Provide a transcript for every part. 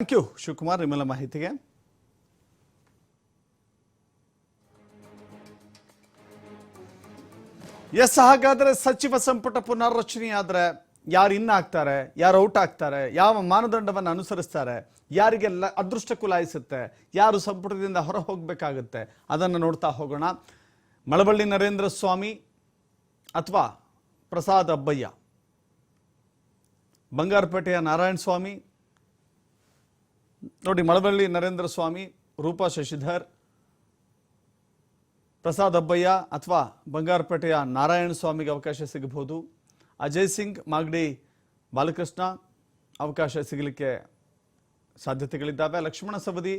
Thank you Shivakumar ನಿಮ್ಮೆಲ್ಲ ಮಾಹಿತಿಗೆ S ಹಾಗಾದ್ರೆ ಸಚಿವ ಸಂಪುಟ ಪುನರ್ರಚನೆ ಆದ್ರೆ ಯಾರು ಇನ್ ಆಗ್ತಾರೆ, ಯಾರು ಔಟ್ ಆಗ್ತಾರೆ, ಯಾವ ಮಾನದಂಡವನ್ನು ಅನುಸರಿಸ್ತಾರೆ ಯಾರಿಗೆಲ್ಲ ಅದೃಷ್ಟ ಕುಲಾಯಿಸುತ್ತೆ, ಯಾರು ಸಂಪುಟದಿಂದ ಹೊರ ಹೋಗಬೇಕಾಗುತ್ತೆ, ಅದನ್ನು ನೋಡ್ತಾ ಹೋಗೋಣ. ಮಳವಳ್ಳಿ ನರೇಂದ್ರ ಸ್ವಾಮಿ ಅಥವಾ ಪ್ರಸಾದ್ ಅಬ್ಬಯ್ಯ. ಬಂಗಾರಪೇಟೆಯ ನಾರಾಯಣ ಸ್ವಾಮಿ ನೋಡಿ, ಮಳವಳ್ಳಿ ನರೇಂದ್ರ ಸ್ವಾಮಿ, ರೂಪಾ ಶಶಿಧರ್, ಪ್ರಸಾದ್ ಅಬ್ಬಯ್ಯ ಅಥವಾ ಬಂಗಾರಪೇಟೆಯ ನಾರಾಯಣ ಸ್ವಾಮಿಗೆ ಅವಕಾಶ ಸಿಗಬಹುದು. ಅಜಯ್ ಸಿಂಗ್, ಮಾಗಡಿ ಬಾಲಕೃಷ್ಣ ಅವಕಾಶ ಸಿಗಲಿಕ್ಕೆ ಸಾಧ್ಯತೆಗಳಿದ್ದಾವೆ. ಲಕ್ಷ್ಮಣ ಸವದಿ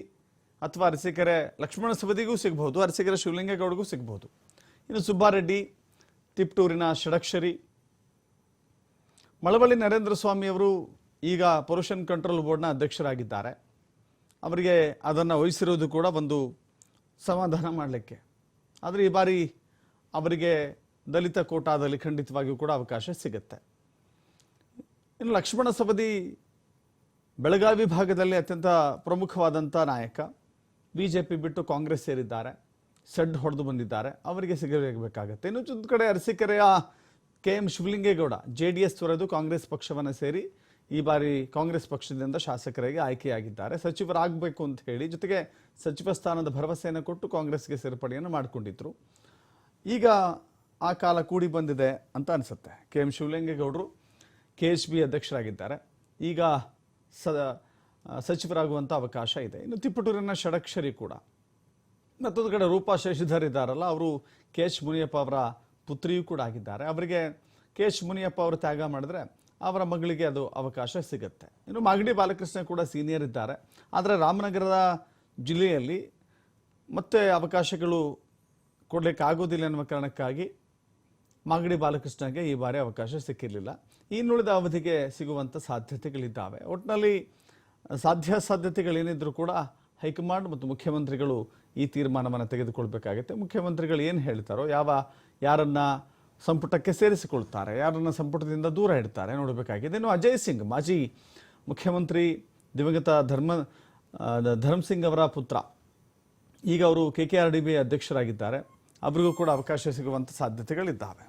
ಅಥವಾ ಅರಸೀಕೆರೆ, ಲಕ್ಷ್ಮಣ ಸವದಿಗೂ ಸಿಗಬಹುದು, ಅರಸೀಕೆರೆ ಶಿವಲಿಂಗೇಗೌಡಗೂ ಸಿಗಬಹುದು. ಇನ್ನು ಸುಬ್ಬಾರೆಡ್ಡಿ, ತಿಪ್ಟೂರಿನ ಷಡಕ್ಷರಿ. ಮಳವಳ್ಳಿ ನರೇಂದ್ರ ಸ್ವಾಮಿಯವರು ಈಗ ಪೊಲ್ಯೂಷನ್ ಕಂಟ್ರೋಲ್ ಬೋರ್ಡ್ನ ಅಧ್ಯಕ್ಷರಾಗಿದ್ದಾರೆ. ಅವರಿಗೆ ಅದನ್ನು ವಹಿಸಿರೋದು ಕೂಡ ಒಂದು ಸಮಾಧಾನ ಮಾಡಲಿಕ್ಕೆ. ಆದರೆ ಈ ಬಾರಿ ಅವರಿಗೆ ದಲಿತ ಕೋಟಾದಲ್ಲಿ ಖಂಡಿತವಾಗಿಯೂ ಕೂಡ ಅವಕಾಶ ಸಿಗುತ್ತೆ. ಇನ್ನು ಲಕ್ಷ್ಮಣ ಸವದಿ ಬೆಳಗಾವಿ ಭಾಗದಲ್ಲಿ ಅತ್ಯಂತ ಪ್ರಮುಖವಾದಂಥ ನಾಯಕ. ಬಿ ಜೆ ಪಿ ಬಿಟ್ಟು ಕಾಂಗ್ರೆಸ್ ಸೇರಿದ್ದಾರೆ. ಸೆಡ್ ಹೊಡೆದು ಬಂದಿದ್ದಾರೆ. ಅವರಿಗೆ ಸಿಗಬೇಕಾಗತ್ತೆ. ಇನ್ನು ಚುಂದ ಕಡೆ ಅರಸೀಕೆರೆಯ K M Shivalingegowda, J D S ತೊರೆದು ಕಾಂಗ್ರೆಸ್ ಪಕ್ಷವನ್ನು ಸೇರಿ ಈ ಬಾರಿ ಕಾಂಗ್ರೆಸ್ ಪಕ್ಷದಿಂದ ಶಾಸಕರಿಗೆ ಆಯ್ಕೆಯಾಗಿದ್ದಾರೆ. ಸಚಿವರಾಗಬೇಕು ಅಂತ ಹೇಳಿ ಜೊತೆಗೆ ಸಚಿವ ಸ್ಥಾನದ ಭರವಸೆಯನ್ನು ಕೊಟ್ಟು ಕಾಂಗ್ರೆಸ್ಗೆ ಸೇರ್ಪಡೆಯನ್ನು ಮಾಡಿಕೊಂಡಿದ್ರು. ಈಗ ಆ ಕಾಲ ಕೂಡಿ ಬಂದಿದೆ ಅಂತ ಅನಿಸುತ್ತೆ. ಕೆ ಎಂ ಶಿವಲಿಂಗೇಗೌಡರು ಕೆ ಎಚ್ ಬಿ ಅಧ್ಯಕ್ಷರಾಗಿದ್ದಾರೆ. ಈಗ ಸ ಸಚಿವರಾಗುವಂಥ ಅವಕಾಶ ಇದೆ. ಇನ್ನು ತಿಪ್ಪಟೂರಿನ ಷಡಕ್ಷರಿ ಕೂಡ. ಮತ್ತೊಂದು ಕಡೆ ರೂಪಾ ಶಶಿಧರ್ ಇದ್ದಾರಲ್ಲ, ಅವರು ಕೆ ಎಚ್ ಮುನಿಯಪ್ಪ ಅವರ ಪುತ್ರಿಯೂ ಕೂಡ ಆಗಿದ್ದಾರೆ. ಅವರಿಗೆ ಕೆ ಎಚ್ ಮುನಿಯಪ್ಪ ಅವರು ತ್ಯಾಗ ಮಾಡಿದ್ರೆ ಅವರ ಮಗಳಿಗೆ ಅದು ಅವಕಾಶ ಸಿಗುತ್ತೆ. ಇನ್ನು ಮಾಗಡಿ ಬಾಲಕೃಷ್ಣ ಕೂಡ ಸೀನಿಯರ್ ಇದ್ದಾರೆ. ಆದರೆ ರಾಮನಗರದ ಜಿಲ್ಲೆಯಲ್ಲಿ ಮತ್ತೆ ಅವಕಾಶಗಳು ಕೊಡಲಿಕ್ಕಾಗೋದಿಲ್ಲ ಎನ್ನುವ ಕಾರಣಕ್ಕಾಗಿ ಮಾಗಡಿ ಬಾಲಕೃಷ್ಣಗೆ ಈ ಬಾರಿ ಅವಕಾಶ ಸಿಕ್ಕಿರಲಿಲ್ಲ. ಇನ್ನುಳಿದ ಅವಧಿಗೆ ಸಿಗುವಂಥ ಸಾಧ್ಯತೆಗಳಿದ್ದಾವೆ. ಒಟ್ಟಿನಲ್ಲಿ ಸಾಧ್ಯ ಸಾಧ್ಯತೆಗಳೇನಿದ್ರೂ ಕೂಡ ಹೈಕಮಾಂಡ್ ಮತ್ತು ಮುಖ್ಯಮಂತ್ರಿಗಳು ಈ ತೀರ್ಮಾನವನ್ನು ತೆಗೆದುಕೊಳ್ಬೇಕಾಗುತ್ತೆ. ಮುಖ್ಯಮಂತ್ರಿಗಳು ಏನು ಹೇಳ್ತಾರೋ ಯಾವ ಯಾರನ್ನ ಸಂಪುಟಕ್ಕೆ ಸೇರಿಸಿಕೊಳ್ತಾರೆ ಯಾರನ್ನು ಸಂಪುಟದಿಂದ ದೂರ ಇಡ್ತಾರೆ ನೋಡಬೇಕಾಗಿದೆ. ಇನ್ನು ಅಜಯ್ ಸಿಂಗ್, ಮಾಜಿ ಮುಖ್ಯಮಂತ್ರಿ ದಿವಂಗತ ಧರ್ಮ ಧರ್ಮ್ ಸಿಂಗ್ ಅವರ ಪುತ್ರ. ಈಗ ಅವರು K K R D B ಅಧ್ಯಕ್ಷರಾಗಿದ್ದಾರೆ. ಅವರಿಗೂ ಕೂಡ ಅವಕಾಶ ಸಿಗುವಂಥ ಸಾಧ್ಯತೆಗಳಿದ್ದಾವೆ.